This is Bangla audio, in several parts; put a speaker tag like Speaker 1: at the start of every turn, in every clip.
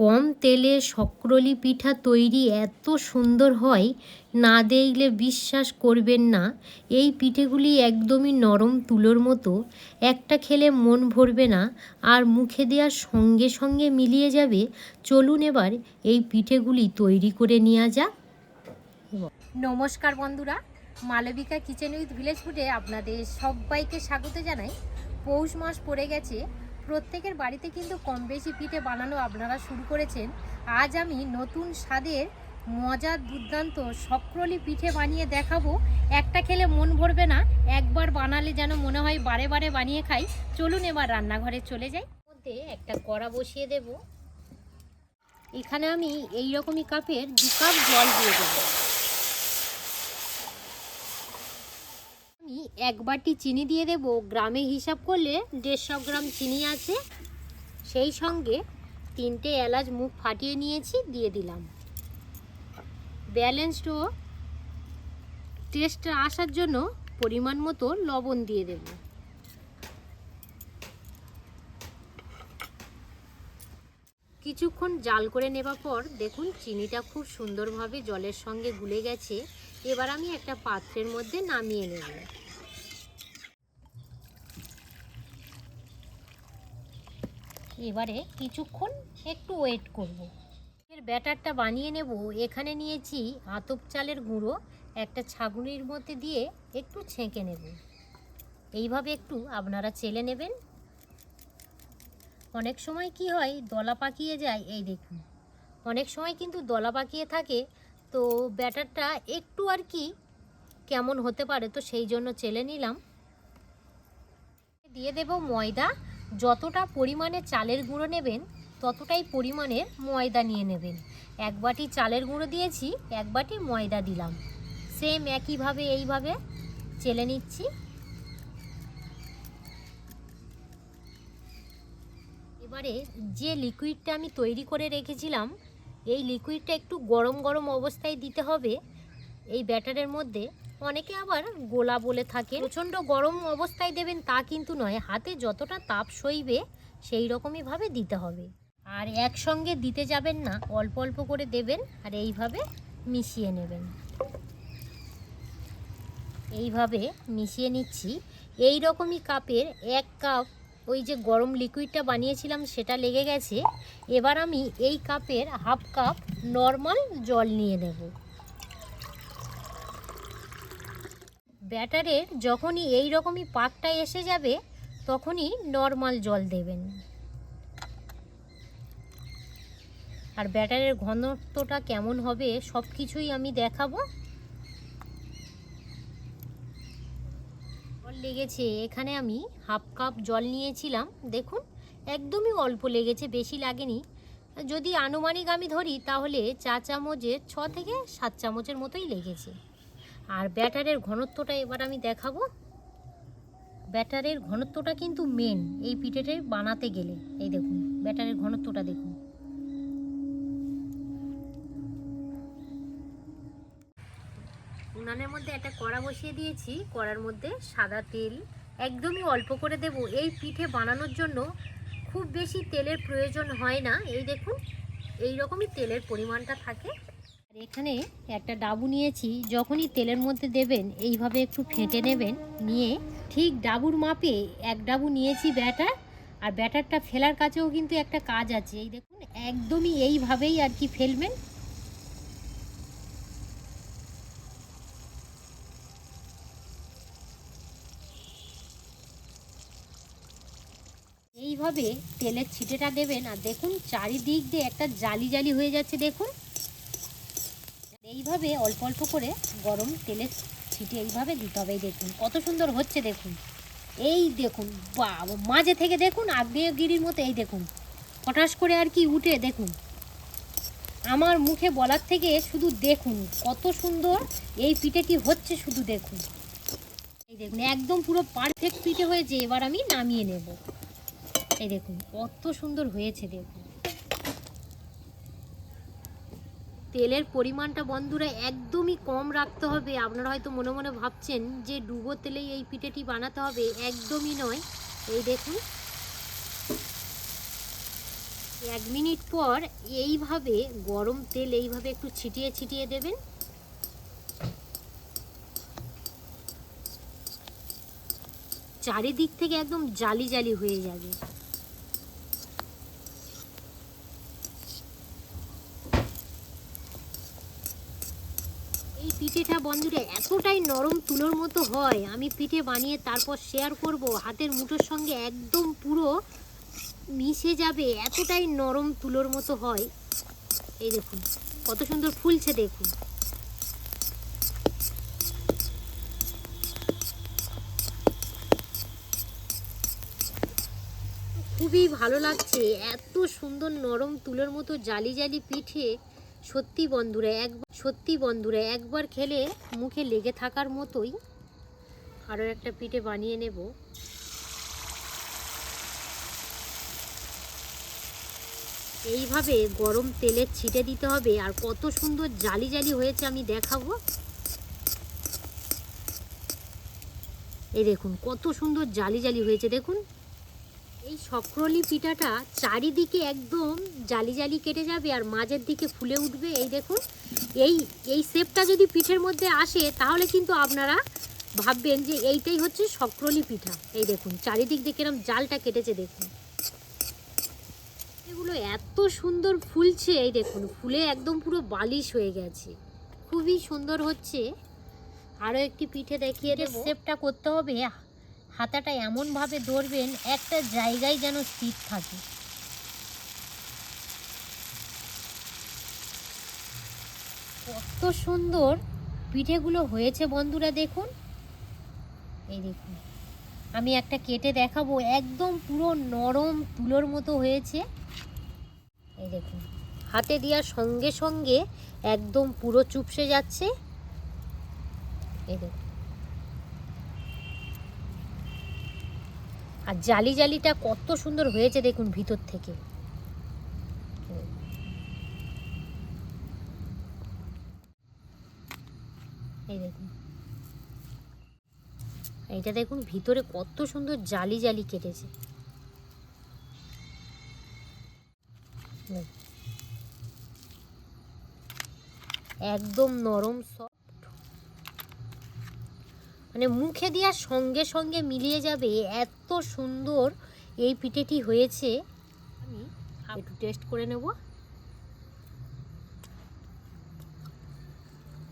Speaker 1: কম তেলে শক্রলি পিঠা তৈরি এত সুন্দর হয়, না দেখলে বিশ্বাস করবেন না। এই পিঠেগুলি একদমই নরম তুলোর মতো। একটা খেলে মন ভরবে না, আর মুখে দেওয়ার সঙ্গে সঙ্গে মিলিয়ে যাবে। চলুন এবার এই পিঠেগুলি তৈরি করে নেওয়া যাক। নমস্কার বন্ধুরা, মালবিকা কিচেন উইথ ভিলেজ ফুডে আপনাদের সবাইকে স্বাগত জানাই। পৌষ মাস পড়ে গেছে প্রত্যেকের বাড়িতে কিন্তু কম বেশি পিঠে বানানো আপনারা শুরু করেছেন। আজ আমি নতুন স্বাদের মজার দুর্দান্ত সক্রলি পিঠে বানিয়ে দেখাবো। একটা খেলে মন ভরবে না, একবার বানালে যেন মনে হয় বারে বারে বানিয়ে খাই। চলুন এবার রান্নাঘরে চলে যাই। মধ্যে একটা কড়া বসিয়ে দেব। এখানে আমি এই রকমই কাপের দু কাপ জল দিয়ে দেবো আমি এক বাটি চিনি দিয়ে দেব। গ্রামে হিসাব করলে দেড়শো গ্রাম চিনি আছে। সেই সঙ্গে তিনটে এলাচ মুখ ফাটিয়ে নিয়েছি, দিয়ে দিলাম। ব্যালেন্সড ও টেস্ট আসার জন্য পরিমাণ মতো লবণ দিয়ে দেব। কিছুক্ষণ জাল করে নেবার পর দেখুন, চিনিটা খুব সুন্দরভাবে জলের সঙ্গে গুলে গেছে। এবার আমি একটা পাত্রের মধ্যে নামিয়ে নেব। এবারে কিছুক্ষণ একটু ওয়েট করব। এর ব্যাটারটা বানিয়ে নেব। এখানে নিয়েছি আতপ চালের গুঁড়ো, একটা ছাগুনির মধ্যে দিয়ে একটু ছেঁকে নেব। এইভাবে একটু আপনারা চেলে নেবেন। অনেক সময় কি হয়, দলা পাকিয়ে যায়, এই দেখুন। অনেক সময় কিন্তু দলা পাকিয়ে থাকে, তো ব্যাটারটা একটু আর কি কেমন হতে পারে, তো সেই জন্য চেলে নিলাম। দিয়ে দেব ময়দা। যতটা পরিমাণে চালের গুঁড়ো নেবেন, ততটাই পরিমাণের ময়দা নিয়ে নেবেন। এক বাটি চালের গুঁড়ো দিয়েছি, এক বাটি ময়দা দিলাম। সেম একইভাবে, এইভাবে চেলে নিচ্ছি। এবারে যে লিকুইডটা আমি তৈরি করে রেখেছিলাম, এই লিকুইডটা একটু গরম গরম অবস্থায় দিতে হবে। এই ব্যাটারের মধ্যে অনেকে আবার গোলা বলে থাকে প্রচণ্ড গরম অবস্থায় দেবেন তা কিন্তু নয়, হাতে যতটা তাপ সইবে সেই রকমইভাবে দিতে হবে। আর একসঙ্গে দিতে যাবেন না, অল্প অল্প করে দেবেন আর এইভাবে মিশিয়ে নেবেন। এইভাবে মিশিয়ে নিচ্ছি। এই রকমই কাপের এক কাপ ওই যে গরম লিকুইডটা বানিয়েছিলাম সেটা লেগে গেছে। এবার আমি এই কাপের হাফ কাপ নর্মাল জল নিয়ে নেব। ব্যাটারের যখনই এই রকমই পাকটা এসে যাবে, তখনই নর্মাল জল দেবেন। আর ব্যাটারের ঘনত্বটা কেমন হবে সব কিছুই আমি দেখাবো। জল লেগেছে, এখানে আমি হাফ কাপ জল নিয়েছিলাম, দেখুন, একদমই অল্প লেগেছে, বেশি লাগেনি। যদি আনুমানিক আমি ধরি, তাহলে চা চামচের ছ থেকে সাত চামচের মতোই লেগেছে। আর ব্যাটারের ঘনত্বটা এবার আমি দেখাবো। ব্যাটারের ঘনত্বটা কিন্তু মেন এই পিঠেটা বানাতে গেলে। এই দেখুন, ব্যাটারের ঘনত্বটা দেখুন। উনানের মধ্যে একটা কড়া বসিয়ে দিয়েছি। কড়ার মধ্যে সাদা তেল। একদমই অল্প করে দেব। এই পিঠে বানানোর জন্য খুব বেশি তেলের প্রয়োজন হয় না। এই দেখুন এই রকমই তেলের পরিমাণটা থাকে। এখানে একটা ডাবু নিয়েছি, যখনই তেলের মধ্যে দেবেন, এইভাবে একটু ফেটে নেবেন, নিয়ে ঠিক ডাবুর মাপে এক ডাবু নিয়েছি ব্যাটার, আর ব্যাটারটা ফেলার কাছেও কিন্তু একটা কাজ আছে। এই দেখুন, একদমই এইভাবেই আর কি ফেলবেন। এইভাবে তেলের ছিটেটা দেবেন, আর দেখুন চারিদিক দিয়ে একটা জালি জালি হয়ে যাচ্ছে, দেখুন। এইভাবে অল্প অল্প করে গরম তেলের ছিটে এইভাবে দিতে হবে। দেখুন, কত সুন্দর হচ্ছে দেখুন। এই দেখুন বা মাঝে থেকে দেখুন আগ্নেয়গিরির মতো, এই দেখুন। হঠাৎ করে আর কি উঠে, দেখুন। আমার মুখে বলার থেকে শুধু দেখুন, কত সুন্দর এই পিঠেটি হচ্ছে শুধু দেখুন। এই দেখুন, একদম পুরো পারফেক্ট পিঠে হয়েছে, এবার আমি নামিয়ে নেব। এই দেখুন, কত সুন্দর হয়েছে দেখুন। তেলের পরিমাণটা বন্ধুরা একদমই কম রাখতে হবে। আপনারা হয়তো মনে মনে ভাবছেন যে ডুবো তেলেই এই পিঠেটি বানাতে হবে, একদমই নয়। এই দেখুন। এক মিনিট পর এইভাবে গরম তেল এইভাবে একটু ছিটিয়ে ছিটিয়ে দেবেন। চারিদিক থেকে একদম জালি জালি হয়ে যাবে এই পিঠেটা বন্ধুরা এতটাই নরম তুলোর মতো হয়, আমি পিঠে বানিয়ে তারপর শেয়ার করব। হাতের মুঠোর সঙ্গে একদম পুরো মিশে যাবে, এতটাই নরম তুলোর মতো হয়। এই দেখুন, কত সুন্দর ফুলছে দেখুন। খুবই ভালো লাগছে, এত সুন্দর নরম তুলোর মতো জালি জালি পিঠে। সত্যি বন্ধুরা এক সত্যি বন্ধুরা একবার খেলে মুখে লেগে থাকার মতোই। আরও একটা পিঠে বানিয়ে নেব। এইভাবে গরম তেলের ছিটে দিতে হবে আর কত সুন্দর জালি জালি হয়েছে আমি দেখাবো। এই দেখুন, কত সুন্দর জালি জালি হয়েছে, দেখুন। এই সক্রলি পিঠাটা চারিদিকে একদম জালি জালি কেটে যাবে আর মাঝের দিকে ফুলে উঠবে। এই দেখুন এই এই শেপটা যদি পিঠের মধ্যে আসে তাহলে কিন্তু আপনারা ভাববেন যে এইটাই হচ্ছে সক্রলি পিঠা। এই দেখুন চারিদিক দিয়ে কিরম জালটা কেটেছে দেখুন। এগুলো এত সুন্দর ফুলছে এই দেখুন ফুলে একদম পুরো বালিশ হয়ে গেছে। খুবই সুন্দর হচ্ছে। আরও একটি পিঠে দেখিয়ে শেপটা করতে হবে। হাতাটা এমনভাবে ধরবেন, একটা জায়গায় যেন স্থির থাকে। কত সুন্দর পিঠেগুলো হয়েছে বন্ধুরা, দেখুন। এই দেখুন, আমি একটা কেটে দেখাবো, একদম পুরো নরম তুলোর মতো হয়েছে। এই দেখুন, হাতে দেওয়ার সঙ্গে সঙ্গে একদম পুরো চুপসে যাচ্ছে। এই দেখুন আর জালি জালিটা কত সুন্দর হয়েছে দেখুন ভিতর থেকে। এই দেখুন। এইটা দেখুন, ভিতরে কত সুন্দর জালি জালি কেটেছে। একদম নরম সফট মানে মুখে দেওয়ার সঙ্গে সঙ্গে মিলিয়ে যাবে এত সুন্দর এই পিঠেটি হয়েছে। আমি একটু টেস্ট করে নেব।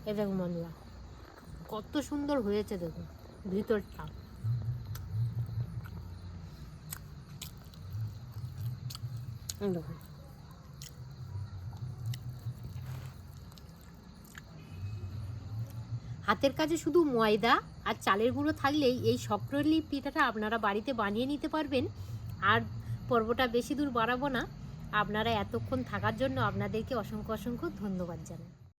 Speaker 1: এ দেখুন মনলা কত সুন্দর হয়েছে দেখুন ভিতরটা। দেখুন হাতের কাজে শুধু ময়দা আর চালের গুঁড়ো থাকলেই এই সক্রলি পিঠাটা আপনারা বাড়িতে বানিয়ে নিতে পারবেন। আর পর্বটা বেশি দূর বাড়াবো না। আপনারা এতক্ষণ থাকার জন্য আপনাদেরকে অসংখ্য অসংখ্য ধন্যবাদ জানাই।